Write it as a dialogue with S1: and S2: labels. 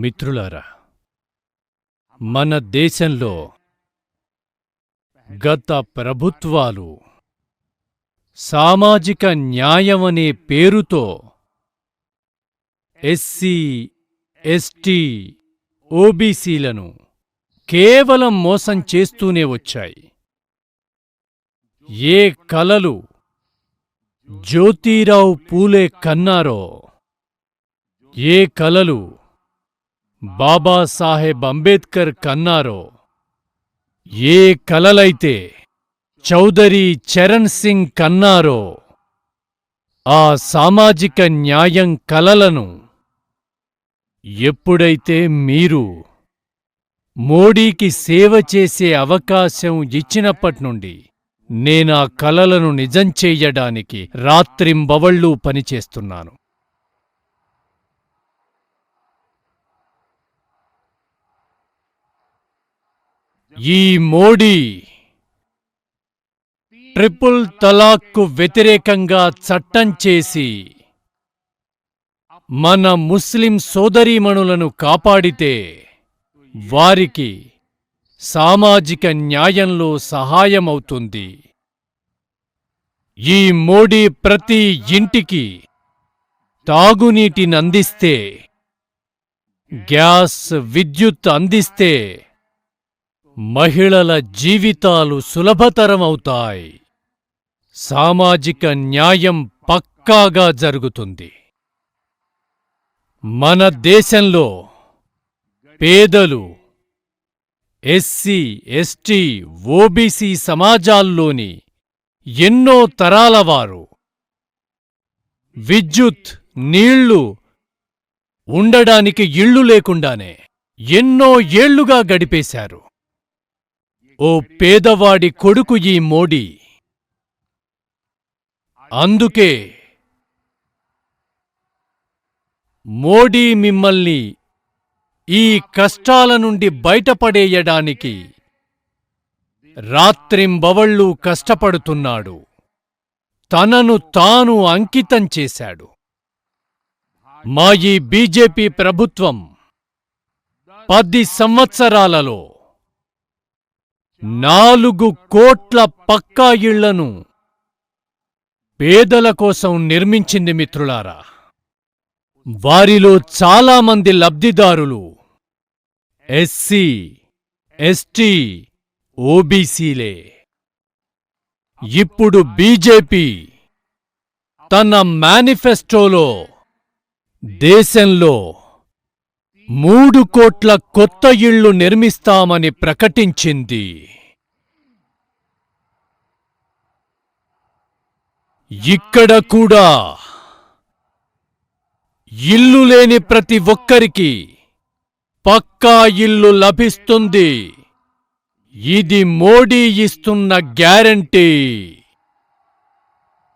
S1: మిత్రులారా మన దేశంలో గత ప్రభుత్వాలు సామాజిక న్యాయమనే పేరుతో ఎస్సీ ఎస్టీ ఓబీసీలను కేవలం మోసం చేస్తూనే వచ్చాయి. ఏ కలలు జ్యోతిరావు పూలే కన్నారో ఏ కలలు బాబాసాహెబ్ అంబేద్కర్ కన్నారో? ఏ కలలైతే చౌదరి చరణ్ సింగ్ కన్నారో ఆ సామాజిక న్యాయం కలలను ఎప్పుడైతే మీరు మోడీకి సేవ చేసే అవకాశం ఇచ్చినప్పట్నుండి నేనా కలలను నిజం చెయ్యడానికి రాత్రింబవళ్ళూ పనిచేస్తున్నాను. ఈ మోడీ ట్రిపుల్ తలాక్కు వ్యతిరేకంగా చట్టం చేసి మన ముస్లిం సోదరీమణులను కాపాడితే వారికి సామాజిక న్యాయంలో సహాయమవుతుంది. ఈ మోడీ ప్రతి ఇంటికి తాగునీటినందిస్తే గ్యాస్ విద్యుత్ అందిస్తే మహిళల జీవితాలు సులభతరమవుతాయి. సామాజిక న్యాయం పక్కాగా జరుగుతుంది. మన దేశంలో పేదలు ఎస్సీ ఎస్టీ ఓబీసీ సమాజాల్లోని ఎన్నో తరాలవారు విద్యుత్ నీళ్ళు ఉండడానికి ఇళ్ళు లేకుండానే ఎన్నో ఏళ్ళుగా గడిపేశారు. ఓ పేదవాడి కొడుకు ఈ మోడీ. అందుకే మోడీ మిమ్మల్ని ఈ కష్టాల నుండి బయటపడేయడానికి రాత్రింబవళ్ళూ కష్టపడుతున్నాడు. తనను తాను అంకితం చేశాడు. మా ఈ బీజేపీ ప్రభుత్వం పది సంవత్సరాలలో నాలుగు కోట్ల పక్కా ఇళ్ళను పేదల కోసం నిర్మించింది మిత్రులారా. వారిలో చాలామంది లబ్ధిదారులు ఎస్సీ ఎస్టీ ఓబీసీలే. ఇప్పుడు బీజేపీ తన మేనిఫెస్టోలో దేశంలో మూడు కోట్ల కొత్త ఇళ్ళు నిర్మిస్తామని ప్రకటించింది. ఇక్కడ కూడా ఇల్లు లేని ప్రతి ఒక్కరికి పక్కా ఇల్లు లభిస్తుంది. ఇది మోడీ ఇస్తున్న గ్యారంటీ.